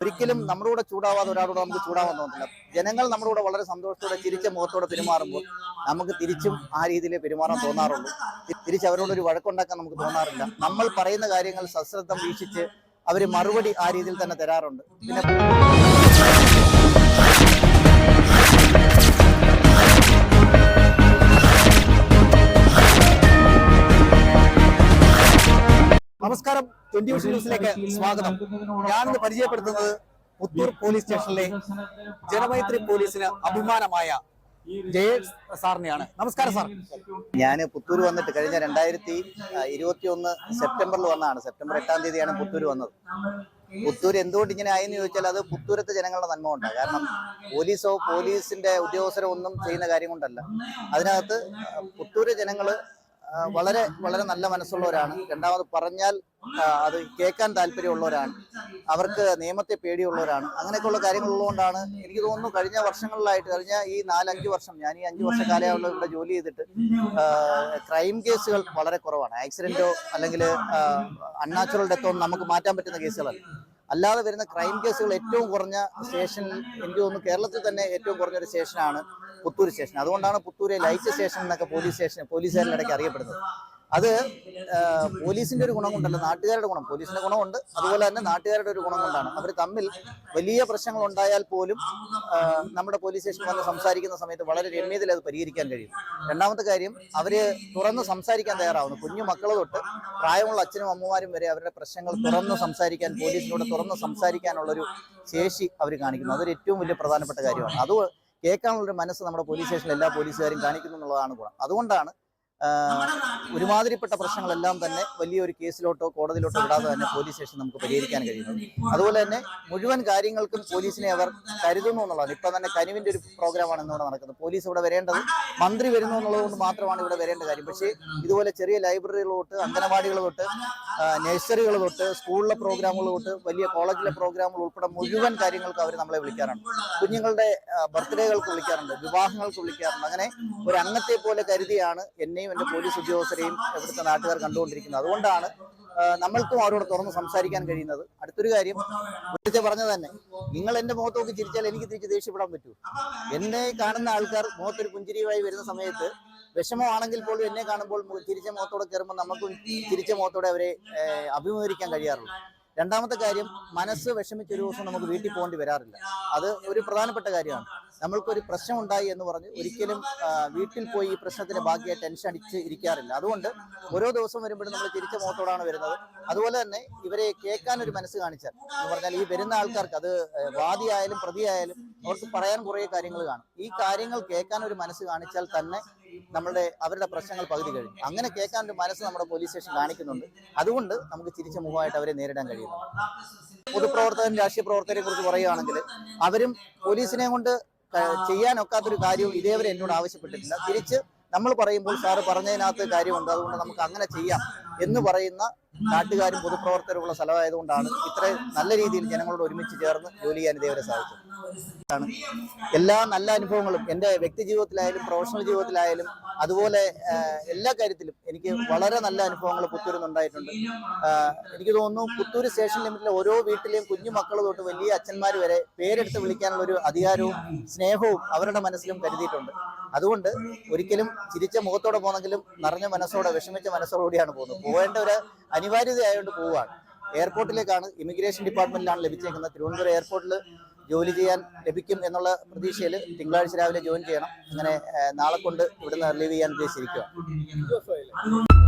ഒരിക്കലും നമ്മുടെ കൂടെ ചൂടാവാതെ ഒരാളോട് നമുക്ക് ചൂടാവാൻ തോന്നില്ല ജനങ്ങൾ നമ്മുടെ കൂടെ വളരെ സന്തോഷത്തോടെ ചിരിച്ച മുഖത്തോടെ പെരുമാറുമ്പോൾ നമുക്ക് തിരിച്ചും ആ രീതിയിൽ പെരുമാറാൻ തോന്നാറുള്ളൂ. തിരിച്ച് അവരോട് ഒരു വഴക്കുണ്ടാക്കാൻ നമുക്ക് തോന്നാറില്ല. നമ്മൾ പറയുന്ന കാര്യങ്ങൾ സശ്രദ്ധം വീക്ഷിച്ച് അവർ മറുപടി ആ രീതിയിൽ തന്നെ തരാറുണ്ട്. പിന്നെ നമസ്കാരം. ട്വന്റി വിഷൻ ന്യൂസിലേക്ക് സ്വാഗതം. ഞാനിന്ന് പരിചയപ്പെടുത്തുന്നത് പുത്തൂർ പോലീസ് സ്റ്റേഷനിലെ ജനമൈത്രി പോലീസിന് അഭിമാനമായ ജയേഷ് സാറിനെയാണ്. നമസ്കാരം സാർ. ഞാൻ പുത്തൂർ വന്നിട്ട് കഴിഞ്ഞ രണ്ടായിരത്തി ഇരുപത്തി ഒന്ന് സെപ്റ്റംബറിൽ വന്നതാണ് സെപ്റ്റംബർ എട്ടാം തീയതിയാണ് പുത്തൂർ വന്നത്. പുത്തൂർ എന്തുകൊണ്ട് ഇങ്ങനെ ആയെന്ന് ചോദിച്ചാൽ അത് പുത്തൂരത്തെ ജനങ്ങളുടെ നന്മ കൊണ്ടാണ്. കാരണം പോലീസോ പോലീസിന്റെ ഉദ്യോഗസ്ഥരോ ഒന്നും ചെയ്യുന്ന കാര്യം കൊണ്ടല്ല. അതിനകത്ത് പുത്തൂര് ജനങ്ങൾ വളരെ വളരെ നല്ല മനസ്സുള്ളവരാണ്. രണ്ടാമത് പറഞ്ഞാൽ അത് കേൾക്കാൻ താല്പര്യമുള്ളവരാണ്. അവർക്ക് നിയമത്തെ പേടിയുള്ളവരാണ്. അങ്ങനെയൊക്കെയുള്ള കാര്യങ്ങൾ ഉള്ളതുകൊണ്ടാണ് എനിക്ക് തോന്നുന്നു കഴിഞ്ഞ വർഷങ്ങളിലായിട്ട് കഴിഞ്ഞ ഈ നാലഞ്ച് വർഷം ഞാൻ ഈ അഞ്ച് വർഷ കാലയളവിൽ ഇവിടെ ജോലി ചെയ്തിട്ട് ക്രൈം കേസുകൾ വളരെ കുറവാണ്. ആക്സിഡന്റോ അല്ലെങ്കിൽ അൺനാച്ചുറൽ ഡെത്തോ നമുക്ക് മാറ്റാൻ പറ്റുന്ന കേസുകളല്ല. അല്ലാതെ വരുന്ന ക്രൈം കേസുകൾ ഏറ്റവും കുറഞ്ഞ സ്റ്റേഷൻ എനിക്ക് തോന്നുന്നു കേരളത്തിൽ തന്നെ ഏറ്റവും കുറഞ്ഞൊരു സ്റ്റേഷനാണ് പുത്തൂർ സ്റ്റേഷൻ അതുകൊണ്ടാണ് പുത്തൂരെ ലൈറ്റ് സ്റ്റേഷൻ എന്നൊക്കെ പോലീസ് സ്റ്റേഷൻ പോലീസുകാരുടെ ഇടയ്ക്ക് അറിയപ്പെടുന്നത്. അത് പോലീസിന്റെ ഒരു ഗുണം കൊണ്ടല്ല നാട്ടുകാരുടെ ഗുണം. പോലീസിന്റെ ഗുണമുണ്ട്. അതുപോലെ തന്നെ നാട്ടുകാരുടെ ഒരു ഗുണം കൊണ്ടാണ് അവർ തമ്മിൽ വലിയ പ്രശ്നങ്ങൾ ഉണ്ടായാൽ പോലും നമ്മുടെ പോലീസ് സ്റ്റേഷൻ വന്ന് സംസാരിക്കുന്ന സമയത്ത് വളരെ രമ്യതയിൽ അത് പരിഹരിക്കാൻ കഴിയും. രണ്ടാമത്തെ കാര്യം അവർ തുറന്ന് സംസാരിക്കാൻ തയ്യാറാവുന്നു. കുഞ്ഞു മക്കൾ തൊട്ട് പ്രായമുള്ള അച്ഛനും അമ്മമാരും വരെ അവരുടെ പ്രശ്നങ്ങൾ തുറന്ന് സംസാരിക്കാൻ പോലീസിനോട് തുറന്ന് സംസാരിക്കാനുള്ള ഒരു ശേഷി അവർ കാണിക്കുന്നു. അതൊരു ഏറ്റവും വലിയ പ്രധാനപ്പെട്ട കാര്യമാണ്. അത് കേൾക്കാനുള്ളൊരു മനസ്സ് നമ്മുടെ പോലീസ് സ്റ്റേഷനിൽ എല്ലാ പോലീസുകാരും കാണിക്കുന്നു എന്നുള്ളതാണ് ഗുണം. അതുകൊണ്ടാണ് ഒരുമാതിരിപ്പെട്ട പ്രശ്നങ്ങളെല്ലാം തന്നെ വലിയൊരു കേസിലോട്ടോ കോടതിയിലോട്ടോ ഇടാതെ തന്നെ പോലീസ് സ്റ്റേഷൻ നമുക്ക് പരിഹരിക്കാൻ കഴിയുന്നത് അതുപോലെ തന്നെ മുഴുവൻ കാര്യങ്ങൾക്കും പോലീസിനെ അവർ കരുതുന്നു എന്നുള്ളതാണ്. ഇപ്പം തന്നെ കനിവിന്റെ ഒരു പ്രോഗ്രാമാണ് ഇന്നിവിടെ നടക്കുന്നത്. പോലീസ് ഇവിടെ വരേണ്ടത് മന്ത്രി വരുന്നു എന്നുള്ളതുകൊണ്ട് മാത്രമാണ് ഇവിടെ വരേണ്ട കാര്യം. പക്ഷേ ഇതുപോലെ ചെറിയ ലൈബ്രറികൾ തൊട്ട് അംഗനവാടികൾ തൊട്ട് നഴ്സറികൾ തൊട്ട് സ്കൂളിലെ പ്രോഗ്രാമുകൾ തൊട്ട് വലിയ കോളേജിലെ പ്രോഗ്രാമുകൾ ഉൾപ്പെടെ മുഴുവൻ കാര്യങ്ങൾക്ക് അവർ നമ്മളെ വിളിക്കാറുണ്ട്. കുഞ്ഞുങ്ങളുടെ ബർത്ത്ഡേകൾക്ക് വിളിക്കാറുണ്ട് വിവാഹങ്ങൾക്ക് വിളിക്കാറുണ്ട്. അങ്ങനെ ഒരു അംഗത്തെ പോലെ കരുതിയാണ് എന്നെയും എന്റെ പോലീസ് ഉദ്യോഗസ്ഥരെയും ഇവിടുത്തെ നാട്ടുകാർ കണ്ടുകൊണ്ടിരിക്കുന്നത് അതുകൊണ്ടാണ് നമ്മൾക്കും അവരോട് തുറന്ന് സംസാരിക്കാൻ കഴിയുന്നത്. അടുത്തൊരു കാര്യം നേരത്തെ പറഞ്ഞത് തന്നെ നിങ്ങൾ എന്റെ മുഖത്ത് നോക്കി ചിരിച്ചാൽ എനിക്ക് തിരിച്ച് ദേഷ്യപ്പെടാൻ പറ്റൂ. എന്നെ കാണുന്ന ആൾക്കാർ മുഖത്തൊരു പുഞ്ചിരിയുമായി വരുന്ന സമയത്ത് വിഷമമാണെങ്കിൽ പോലും എന്നെ കാണുമ്പോൾ തിരിച്ച മുഖത്തോടെ കയറുമ്പോൾ നമുക്കും തിരിച്ച മുഖത്തോടെ അവരെ അഭിമുഖീകരിക്കാൻ കഴിയാറുള്ളൂ. രണ്ടാമത്തെ കാര്യം മനസ്സ് വിഷമിച്ച ഒരു ദിവസം നമുക്ക് വീട്ടിൽ പോകേണ്ടി വരാറില്ല. അത് ഒരു പ്രധാനപ്പെട്ട കാര്യമാണ്. നമ്മൾക്കൊരു പ്രശ്നം ഉണ്ടായി എന്ന് പറഞ്ഞ് ഒരിക്കലും വീട്ടിൽ പോയി ഈ പ്രശ്നത്തിന്റെ ബാക്കിയായി ടെൻഷൻ അടിച്ച് ഇരിക്കാറില്ല. അതുകൊണ്ട് ഓരോ ദിവസം വരുമ്പോഴും നമ്മൾ തിരിച്ച മുഖത്തോടാണ് വരുന്നത്. അതുപോലെ തന്നെ ഇവരെ കേൾക്കാൻ ഒരു മനസ്സ് കാണിച്ചാൽ എന്ന് പറഞ്ഞാൽ ഈ വരുന്ന ആൾക്കാർക്ക് അത് വാദിയായാലും പ്രതിയായാലും അവർക്ക് പറയാൻ കുറേ കാര്യങ്ങൾ കാണും. ഈ കാര്യങ്ങൾ കേൾക്കാൻ ഒരു മനസ്സ് കാണിച്ചാൽ തന്നെ നമ്മളുടെ അവരുടെ പ്രശ്നങ്ങൾ പകുതി കഴിഞ്ഞു. അങ്ങനെ കേൾക്കാൻ ഒരു മനസ്സ് നമ്മുടെ പോലീസ് സ്റ്റേഷൻ കാണിക്കുന്നുണ്ട്. അതുകൊണ്ട് നമുക്ക് തിരിച്ച മുഖമായിട്ട് അവരെ നേരിടാൻ കഴിയുന്നു പൊതുപ്രവർത്തകരും രാഷ്ട്രീയ പ്രവർത്തകരെ കുറിച്ച് പറയുകയാണെങ്കിൽ അവരും പോലീസിനെ കൊണ്ട് ചെയ്യാനൊക്കാത്തൊരു കാര്യവും ഇതേവരെ എന്നോട് ആവശ്യപ്പെട്ടിട്ടില്ല. തിരിച്ച് നമ്മൾ പറയുമ്പോൾ സാറ് പറഞ്ഞതിനകത്ത് കാര്യമുണ്ട്. അതുകൊണ്ട് നമുക്ക് അങ്ങനെ ചെയ്യാം എന്ന് പറയുന്ന നാട്ടുകാരും പൊതുപ്രവർത്തകരുമുള്ള സ്ഥലമായതുകൊണ്ടാണ് ഇത്ര നല്ല രീതിയിൽ ജനങ്ങളോട് ഒരുമിച്ച് ചേർന്ന് ജോലി ചെയ്യാൻ ഇതേവരെ സാധിച്ചത്. എല്ലാ നല്ല അനുഭവങ്ങളും എന്റെ വ്യക്തി ജീവിതത്തിലായാലും പ്രൊഫഷണൽ ജീവിതത്തിലായാലും അതുപോലെ എല്ലാ കാര്യത്തിലും എനിക്ക് വളരെ നല്ല അനുഭവങ്ങൾ പുത്തൂരിൽ നിന്നുണ്ടായിട്ടുണ്ട്. എനിക്ക് തോന്നുന്നു പുത്തൂർ സ്റ്റേഷൻ ലിമിറ്റിലെ ഓരോ വീട്ടിലെയും കുഞ്ഞു മക്കൾ തൊട്ട് വലിയ അച്ഛന്മാർ വരെ പേരെടുത്ത് വിളിക്കാനുള്ള ഒരു അധികാരവും സ്നേഹവും അവരുടെ മനസ്സിലും കരുതിയിട്ടുണ്ട്. അതുകൊണ്ട് ഒരിക്കലും ചിരിച്ച മുഖത്തോടെ പോകുന്നെങ്കിലും നിറഞ്ഞ മനസ്സോടെ വിഷമിച്ച മനസ്സോടുകൂടിയാണ് പോകുന്നത്. പോകേണ്ട ഒരു അനിവാര്യതയായതുകൊണ്ട് പോവുകയാണ്. എയർപോർട്ടിലേക്കാണ് ഇമിഗ്രേഷൻ ഡിപ്പാർട്ട്മെന്റിലാണ് ലഭിച്ചേക്കുന്നത്. തിരുവനന്തപുരം എയർപോർട്ടിൽ ജോലി ചെയ്യാൻ ലഭിക്കും എന്നുള്ള പ്രതീക്ഷയിൽ തിങ്കളാഴ്ച രാവിലെ ജോയിൻ ചെയ്യണം. അങ്ങനെ നാളെ കൊണ്ട് ഇവിടുന്ന് റിലീവ് ചെയ്യാൻ ഉദ്ദേശിച്ചിരിക്കുക